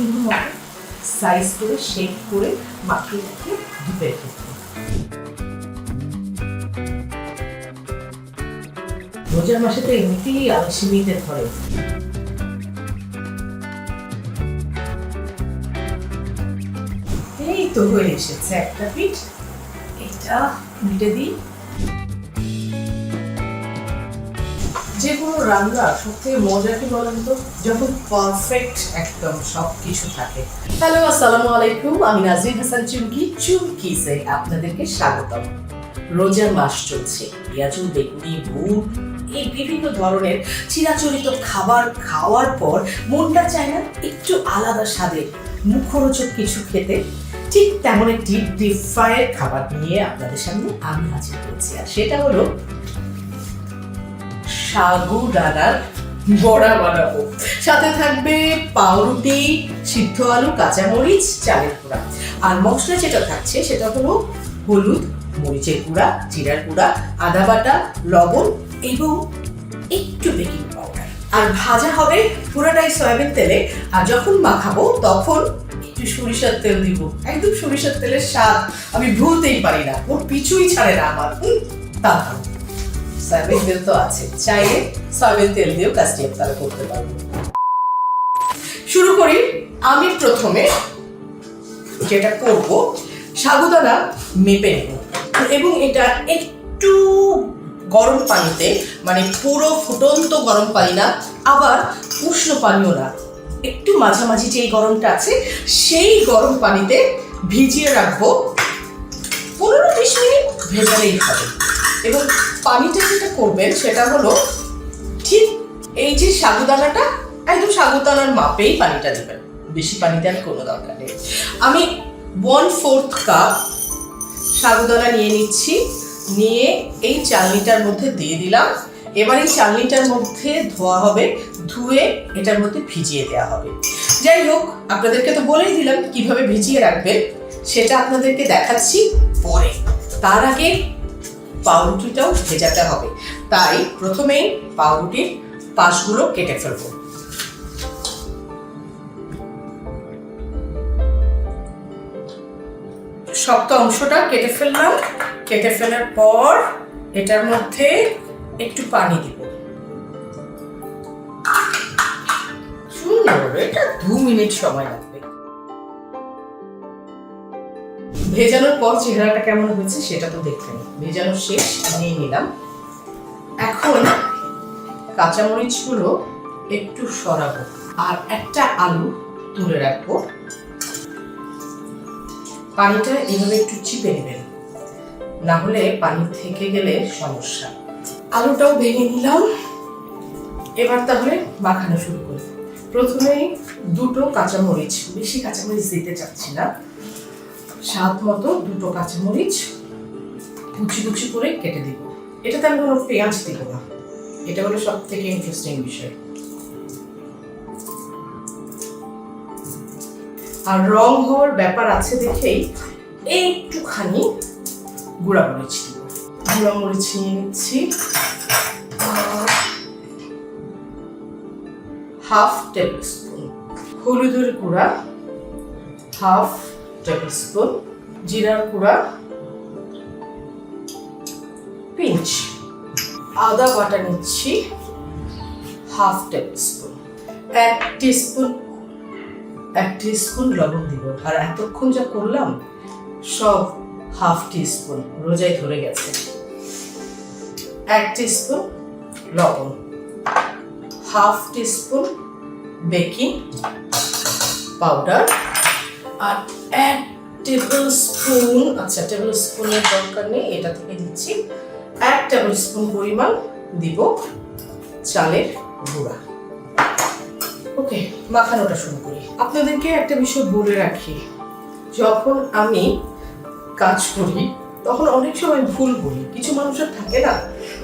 মতো সাইজ করে শেপ করে মাখিয়ে রেখে দিই। রোজার মাসে তো এমনিতেই আলসিমিতে ধরে। এই তো হয়ে এসেছে একটা পিঠ। এটা মিটে দিই। যে কোনো রান্না সব থেকে মজা কি বলেন তো? যখন পারফেক্ট একদম সব কিছু থাকে। হ্যালো আসসালামু আলাইকুম, আমি নাজরিন হাসান চুমকি চুমকিসে আপনাদেরকে স্বাগতম। রোজার মাস চলছে পেঁয়াজু বেগুনি বুট এই বিভিন্ন ধরনের চিরাচরিত খাবার খাওয়ার পর মনটা চায় না একটু আলাদা স্বাদের মুখরোচক কিছু খেতে। ঠিক তেমন একটি ডিপ ফ্রাইয়ের খাবার নিয়ে আপনাদের সামনে আমি হাজির হয়েছি, আর সেটা হলো সাগুদানার বড়া বানাবো। সাথে থাকবে পাউরুটি, সিদ্ধ আলু, কাঁচামরিচ, চালের গুঁড়া। আর মশলা যেটা থাকছে সেটা হলো হলুদ, মরিচের গুঁড়া, জিরার গুঁড়া, আদা বাটা, লবণ এবং একটু বেকিং পাউডার। আর ভাজা হবে পুরোটাই সয়াবিন তেলে। আর যখন মাখাবো তখন একটু সরিষার তেল দিব। একদম সরিষার তেলের স্বাদ আমি ভুলতেই পারি না। ওর পিছুই ছাড়ে না আমার। তা। সয়াবিন তেল তো আছে। চাইলে সয়াবিন তেল দিয়েও কাজটি আপনারা করতে পারবেন শুরু করি আমি প্রথমে, যেটা করব মেপে নেব। এবং এটা একটু গরম পানিতে মানে পুরো ফুটন্ত গরম পানি না, আবার উষ্ণ পানিও না। একটু মাঝামাঝি যেই গরমটা আছে, সেই গরম পানিতে ভিজিয়ে রাখব। পনেরো বিশ মিনিট ভেজালেই হবে। এবং পানিটা যেটা করবেন, সেটা হলো ঠিক এই যে সাগুদানাটা, একদম সাগুদানার মাপেই পানিটা দেবেন। বেশি পানি দেওয়ার কোনো দরকার নেই। আমি ওয়ান ফোর্থ কাপ সাগুদানা নিয়ে নিচ্ছি। নিয়ে এই চালনিটার মধ্যে দিয়ে দিলাম। এবার এই চালনিটার মধ্যে ধোয়া হবে, ধুয়ে এটার মধ্যে ভিজিয়ে দেওয়া হবে। যাই হোক, আপনাদেরকে তো বলেই দিলাম কীভাবে ভিজিয়ে রাখবেন, সেটা আপনাদেরকে দেখাচ্ছি পরে। তার আগে পাউরুটিটাও ভেজাতে হবে। তাই প্রথমেই পাউরুটির পাশগুলো কেটে ফেলব। শক্ত অংশটা কেটে ফেললাম। কেটে ফেলার পর এটার মধ্যে একটু পানি দিব। সুন্দর, এটা দু মিনিট সময় লাগবে। ভেজানোর পর চেহারাটা কেমন হয়েছে সেটা তো দেখলেন। ভেজানো শেষ, নিয়ে নিলাম। এখন কাঁচামরিচগুলো একটু সরাবো আর একটা আলু তুলে রাখব। পানিটা এভাবে একটু চিপে নেবেন, না হলে পানি থেকে গেলে সমস্যা। আলুটাও ভেঙে নিলাম। এবার তাহলে মাখানো শুরু করি। প্রথমে দুটো কাঁচামরিচ, বেশি কাঁচামরিচ দিতে চাচ্ছি না। স্বাদ মতো দুটো কাঁচামরিচ কুচি কুচি করে কেটে দিব। এটাতে আমি কোনো পেঁয়াজ দিব না। এটা হলো সব থেকে ইন্টারেস্টিং বিষয়। আর রং হওয়ার ব্যাপার আছে দেখেই একটুখানি গুঁড়া মরিচ গুঁড়া মরিচ নিয়ে নিচ্ছি। Half tablespoon. হলুদের গুঁড়া, হাফ টেবিল স্পুন জিরার গুঁড়া পিঞ্চ আদা বাটা নিচ্ছি হাফ টেবিল স্পুন এক টিস্পুন এক টিস্পুন লবণ দিব। আর এতক্ষণ যা করলাম, সব হাফ টিস্পুন রোজাই ধরে গেছে। এক টিস্পুন লবণ হাফ টিস্পুন বেকিং পাউডার আর এক টেবিল স্পুন আচ্ছা টেবিল স্পুনের দরকার নেই, এটা থেকে দিচ্ছি। এক টেবিল স্পুন পরিমাণ দিব চালের গুঁড়া। ওকে মাখানোটা শুরু করি। আপনাদেরকে একটা বিষয় বলে রাখি, যখন আমি কাজ করি, তখন অনেক সময় ভুল বলি কিছু মানুষের থাকে না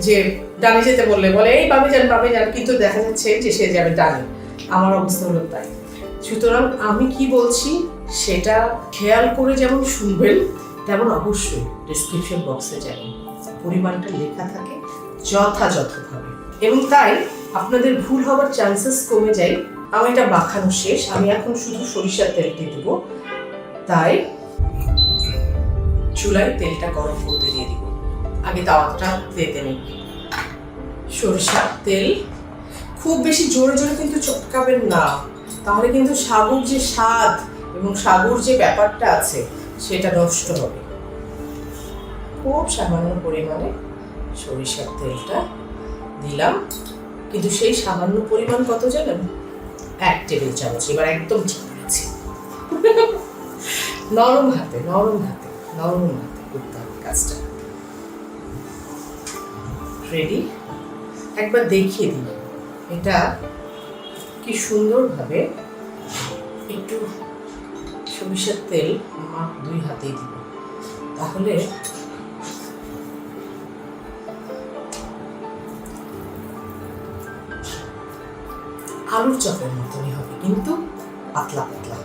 যে ডানে যেতে বললে বলে, এই বামে যান বামে যান। কিন্তু দেখা যাচ্ছে যে সে যাবে ডানে। আমার অবস্থা হলো তাই। সুতরাং আমি কি বলছি? সেটা খেয়াল করে যেমন শুনবেন, তেমন অবশ্যই ডিসক্রিপশন বক্সে যাবেন। পরিমাণটা লেখা থাকে যথাযথভাবে। এবং তাই আপনাদের ভুল হওয়ার চান্সেস কমে যায়। আমার এটা মাখানো শেষ, আমি এখন শুধু সরিষার তেলটি দেব। তাই চুলায় তেলটা গরম করতে দিয়ে দিব। আগে তাওয়াটা দিতে নেই। সরিষার তেল খুব বেশি জোরে জোরে কিন্তু চটকাবেন না। তাহলে কিন্তু সাগুর যে স্বাদ এবং সাগুর যে ব্যাপারটা আছে, সেটা নষ্ট হবে। খুব সামান্য পরিমাণে সরিষার তেলটা দিলাম। কিন্তু সেই সামান্য পরিমাণ কত জানেন? এক টেবিল চামচ, এবার একদম ঠিক আছে নরম হাতে নরম হাতে নরম হাতে করতে হবে কাজটা। রেডি একবার দেখিয়ে দিই এটা কি সুন্দরভাবে একটু সরিষার তেল আমার দুই হাতেই দিব তাহলে আলুর চপের মতনই হবে কিন্তু পাতলা পাতলা।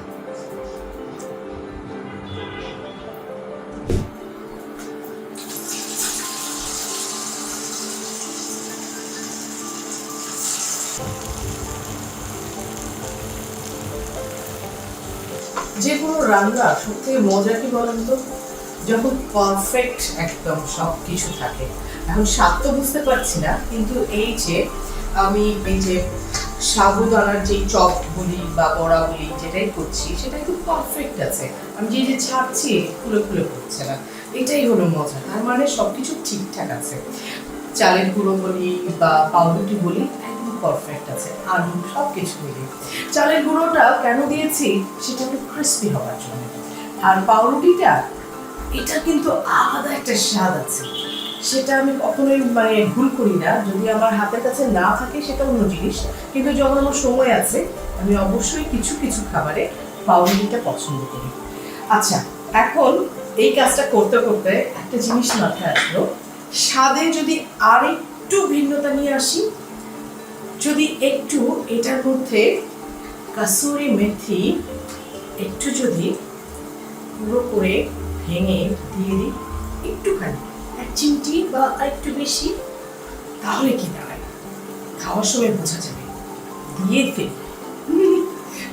যে কোনো রান্না সবথেকে মজা কি বলেন তো? যখন পারফেক্ট একদম সব কিছু থাকে। এখন স্বাদ তো বুঝতে পারছি না, কিন্তু এই যে আমি এই যে সাবুদানার যে চপ বলি বা বড়া বলি যেটাই করছি সেটা খুব পারফেক্ট আছে। আমি যে যে ছাড়ছি, খুলে খুলে পড়ছে না। এটাই হলো মজা। তার মানে সব কিছু ঠিকঠাক আছে। চালের গুঁড়ো বলি বা পাউরুটি বলি পারফেক্ট আছে। আলু সব কিছু মিলে চালের গুঁড়োটা কেন দিয়েছি, সেটা একটু ক্রিস্পি হওয়ার জন্য। আর পাউরুটিটা, এটা কিন্তু আলাদা একটা স্বাদ আছে। সেটা আমি কখনোই মানে ভুল করি না। যদি আমার হাতের কাছে না থাকে, সেটা অন্য জিনিস। কিন্তু যখন আমার সময় আছে, আমি অবশ্যই কিছু কিছু খাবারে পাউরুটিটা পছন্দ করি। আচ্ছা এখন এই কাজটা করতে করতে একটা জিনিস মাথায় আসলো। স্বাদে যদি আর একটু ভিন্নতা নিয়ে আসি যদি একটু এটার মধ্যে কাসুরি মেথি একটু যদি পুরো করে ভেঙে দিয়ে দিই, একটুখানি, এক চিমটি বা একটু বেশি, তাহলে কি দাঁড়ায়? খাওয়ার সময় বোঝা যাবে। দিয়ে দিতে।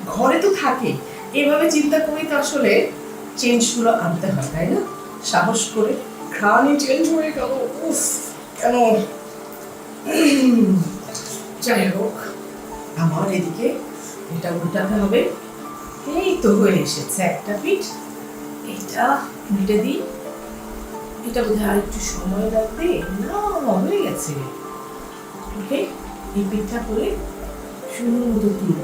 ঘরে তো থাকে। এভাবে চিন্তা করি তো আসলে চেঞ্জগুলো আনতে হয়, তাই না? সাহস করে, ঘ্রাণে চেঞ্জ হয়ে গেল, উফ, কেন? যাই হোক, আমার এদিকে এটা উল্টাতে হবে। এই তো হয়ে এসেছে একটা পিঠ। এটা উল্টে দিই। এটা বোধহয় আর একটু সময় লাগবে। না, হয়ে গেছে। ওকে, এই পিঠটা করে সুন্দর মতো তুলব।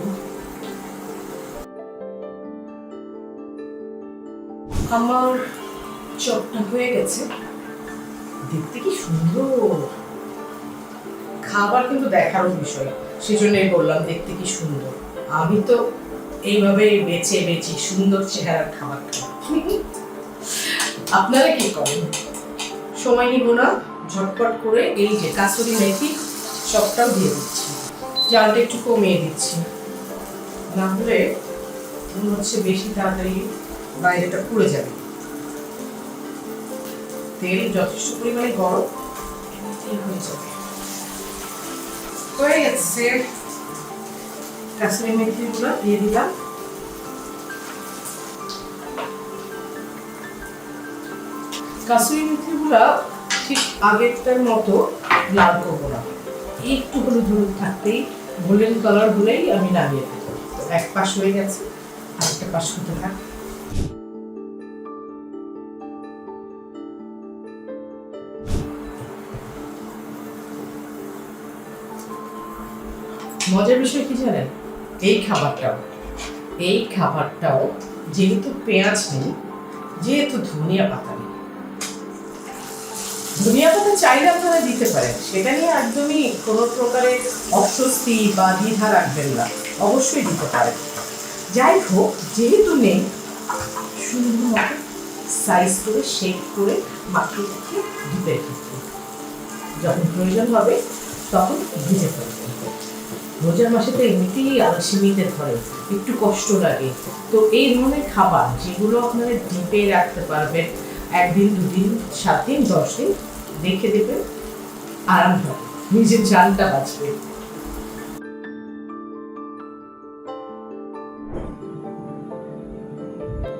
আমার চপটা হয়ে গেছে। দেখতে কি সুন্দর! খাবার কিন্তু দেখারও বিষয়। সেজন্যই বললাম, দেখতে কি সুন্দর। আমি তো এইভাবে বেছে বেছি সুন্দর চেহারার খাবার খাই। আপনারা কি করেন? সময় নিব না, ঝটপট করে এই যে কাসুরি মেথি সবটাও দিয়ে দিচ্ছি। জালটা একটু কমিয়ে দিচ্ছি। না হলে হচ্ছে বেশি তাড়াতাড়ি বাইরেটা পুড়ে যাবে। তেল যথেষ্ট পরিমাণে গরম হয়ে যাবে। হয়ে গেছে। কাশ্মীরি মেথিগুলো দিয়ে দিলাম। কাশ্মীরি মেথিগুলো ঠিক আগেরটার মতো লাল করব না। একটু হলুদ হলুদ থাকতেই গোল্ডেন কালার হলেই আমি নামিয়ে দেবো। এক পাশ হয়ে গেছে, আরেকটা পাশ হতে থাক। মজার বিষয় কি জানেন? এই খাবারটাও। এই খাবারটাও যেহেতু পেঁয়াজ নেই, যেহেতু ধনিয়া পাতা নেই। ধনিয়া পাতা চাইলে আপনারা দিতে পারেন। সেটা নিয়ে একদমই কোনো প্রকারের অস্বস্তি বা দ্বিধা রাখবেন না। অবশ্যই দিতে পারেন। যাই হোক, যেহেতু নেই মতো সাইজ করে শেক করে, মাখিয়ে ডিপের ক্ষেত্রে যখন প্রয়োজন হবে, তখন ভেজে ফেলবেন। রোজার মাসে তো এমনিতেই আলসিমিতে ধরে, একটু কষ্ট লাগে। তো এই ধরনের খাবার যেগুলো আপনারা ডিপে রাখতে পারবেন, একদিন, দুদিন সাত দিন দশ দিন রেখে দেবেন, আরাম হবে, নিজের জানটা বাঁচবে।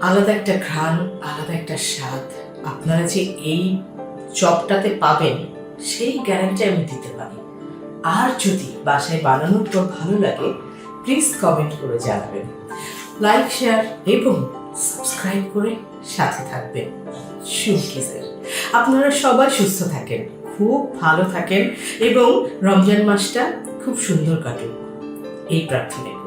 আলাদা একটা ঘ্রাণ, আলাদা একটা স্বাদ, আপনারা যে এই চপটাতে পাবেন, সেই গ্যারান্টি আমি দিতে পারি আর যদি বাসায় বানানোর পর ভালো লাগে প্লিজ কমেন্ট করে জানাবেন। লাইক শেয়ার এবং সাবস্ক্রাইব করে সাথে থাকবেন। সুকিসের আপনারা সবাই সুস্থ থাকেন, খুব ভালো থাকেন এবং রমজান মাসটা খুব সুন্দর কাটুক। এই প্রার্থনা